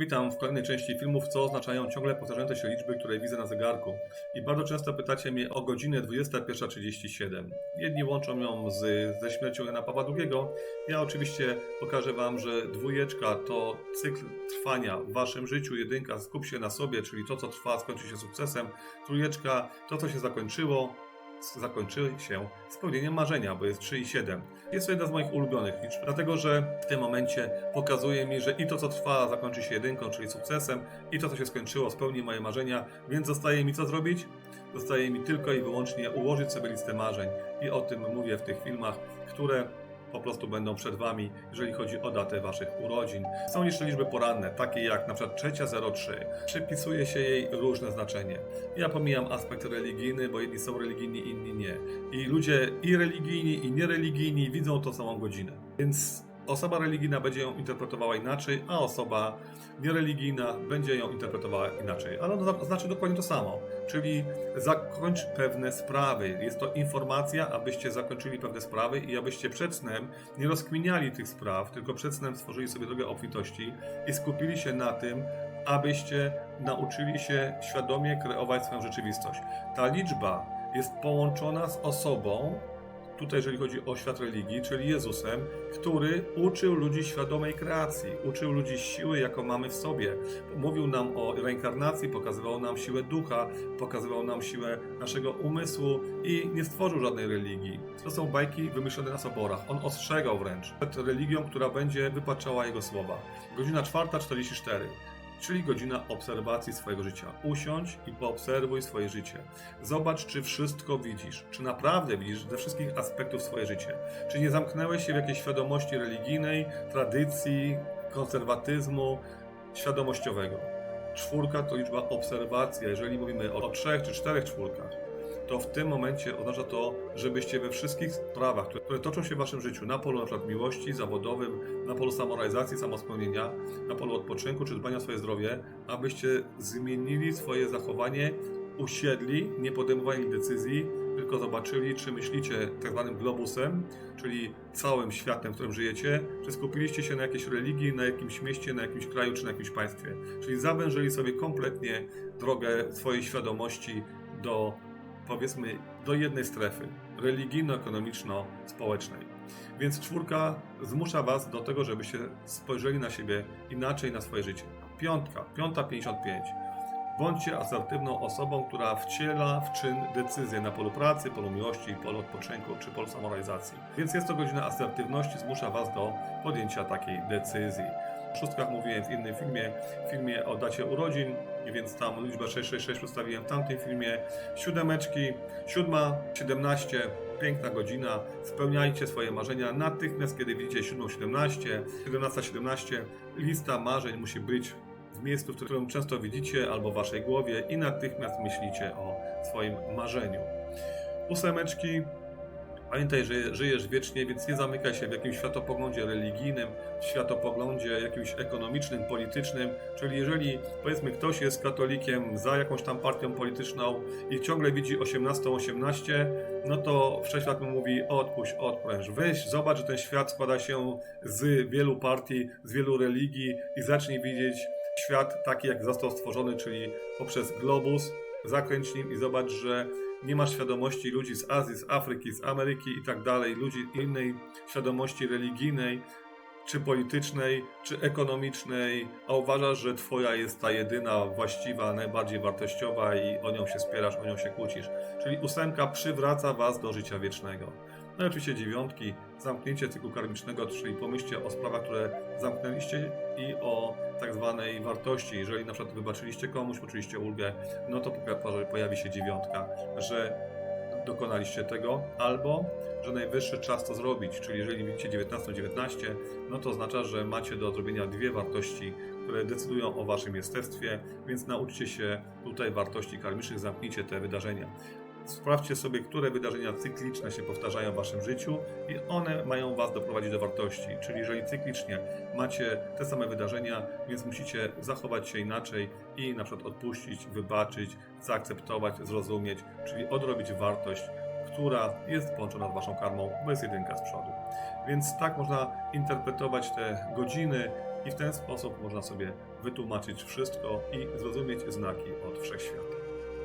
Witam w kolejnej części filmów, co oznaczają ciągle powtarzające się liczby, które widzę na zegarku. I bardzo często pytacie mnie o godzinę 21.37. Jedni łączą ją z, ze śmiercią Jana Pawła II. Ja oczywiście pokażę Wam, że dwójeczka to cykl trwania w Waszym życiu. Jedynka skup się na sobie, czyli to, co trwa, skończy się sukcesem. Trójeczka to, co się zakończyło, zakończy się spełnieniem marzenia, bo jest 3 i 7. Jest to jedna z moich ulubionych liczb, dlatego że w tym momencie pokazuje mi, że i to, co trwa, zakończy się jedynką, czyli sukcesem, i to, co się skończyło, spełni moje marzenia, więc zostaje mi co zrobić? Zostaje mi tylko i wyłącznie ułożyć sobie listę marzeń i o tym mówię w tych filmach, które po prostu będą przed Wami, jeżeli chodzi o datę Waszych urodzin. Są jeszcze liczby poranne, takie jak przykład 303. Przypisuje się jej różne znaczenie. Ja pomijam aspekt religijny, bo jedni są religijni, inni nie. I ludzie i religijni, i niereligijni widzą tą samą godzinę. Więc osoba religijna będzie ją interpretowała inaczej, a osoba niereligijna będzie ją interpretowała inaczej. Ale ono znaczy dokładnie to samo. Czyli zakończ pewne sprawy. Jest to informacja, abyście zakończyli pewne sprawy i abyście przed snem nie rozkminiali tych spraw, tylko przed snem stworzyli sobie drogę obfitości i skupili się na tym, abyście nauczyli się świadomie kreować swoją rzeczywistość. Ta liczba jest połączona z osobą, tutaj jeżeli chodzi o świat religii, czyli Jezusem, który uczył ludzi świadomej kreacji, uczył ludzi siły, jaką mamy w sobie. Mówił nam o reinkarnacji, pokazywał nam siłę ducha, pokazywał nam siłę naszego umysłu i nie stworzył żadnej religii. To są bajki wymyślone na soborach. On ostrzegał wręcz przed religią, która będzie wypaczała jego słowa. Godzina 4.44 czyli godzina obserwacji swojego życia. Usiądź i poobserwuj swoje życie. Zobacz, czy wszystko widzisz, czy naprawdę widzisz ze wszystkich aspektów swoje życie. Czy nie zamknęłeś się w jakiejś świadomości religijnej, tradycji, konserwatyzmu świadomościowego. Czwórka to liczba obserwacji. Jeżeli mówimy o trzech czy czterech czwórkach, to w tym momencie oznacza to, żebyście we wszystkich sprawach, które, toczą się w waszym życiu, na polu przykład miłości, zawodowym, na polu samorealizacji, samospełnienia, na polu odpoczynku czy dbania o swoje zdrowie, abyście zmienili swoje zachowanie, usiedli, nie podejmowali decyzji, tylko zobaczyli, czy myślicie tak zwanym globusem, czyli całym światem, w którym żyjecie, czy skupiliście się na jakiejś religii, na jakimś mieście, na jakimś kraju, czy na jakimś państwie. Czyli zawężyli sobie kompletnie drogę swojej świadomości do powiedzmy do jednej strefy religijno-ekonomiczno-społecznej. Więc czwórka zmusza Was do tego, żebyście spojrzeli na siebie inaczej, na swoje życie. Piątka, piąta 55. Bądźcie asertywną osobą, która wciela w czyn decyzje na polu pracy, polu miłości, polu odpoczynku czy polu samorealizacji. Więc jest to godzina asertywności, zmusza Was do podjęcia takiej decyzji. Szóstkach mówiłem w innym filmie, w filmie o dacie urodzin, więc tam liczbę 666 przedstawiłem w tamtym filmie. Siódemeczki, siódma, 17, piękna godzina, spełniajcie swoje marzenia natychmiast, kiedy widzicie 7.17, 17.17, lista marzeń musi być w miejscu, w którym często widzicie, albo w waszej głowie i natychmiast myślicie o swoim marzeniu. Ósemeczki, Pamiętaj, że żyjesz wiecznie, więc nie zamykaj się w jakimś światopoglądzie religijnym, w światopoglądzie jakimś ekonomicznym, politycznym. Czyli jeżeli powiedzmy ktoś jest katolikiem za jakąś tam partią polityczną i ciągle widzi 18-18, no to wszechświat mu mówi odpuść, odpręż. Weź, zobacz, że ten świat składa się z wielu partii, z wielu religii i zacznij widzieć świat taki, jak został stworzony, czyli poprzez globus, zakręć nim i zobacz, że nie masz świadomości ludzi z Azji, z Afryki, z Ameryki i tak dalej, ludzi innej świadomości religijnej, czy politycznej, czy ekonomicznej, a uważasz, że twoja jest ta jedyna właściwa, najbardziej wartościowa i o nią się spierasz, o nią się kłócisz. Czyli ósemka przywraca was do życia wiecznego. No i oczywiście dziewiątki, zamknięcie cyklu karmicznego, czyli pomyślcie o sprawach, które zamknęliście i o tak zwanej wartości. Jeżeli na przykład wybaczyliście komuś, poczuliście ulgę, no to pojawi się dziewiątka, że dokonaliście tego, albo że najwyższy czas to zrobić, czyli jeżeli widzicie 19-19, no to oznacza, że macie do zrobienia dwie wartości, które decydują o waszym jestestwie, więc nauczcie się tutaj wartości karmicznych, zamknijcie te wydarzenia. Sprawdźcie sobie, które wydarzenia cykliczne się powtarzają w waszym życiu i one mają was doprowadzić do wartości. Czyli jeżeli cyklicznie macie te same wydarzenia, więc musicie zachować się inaczej i na przykład odpuścić, wybaczyć, zaakceptować, zrozumieć, czyli odrobić wartość, która jest połączona z waszą karmą, jest jedynka z przodu. Więc tak można interpretować te godziny i w ten sposób można sobie wytłumaczyć wszystko i zrozumieć znaki od wszechświata.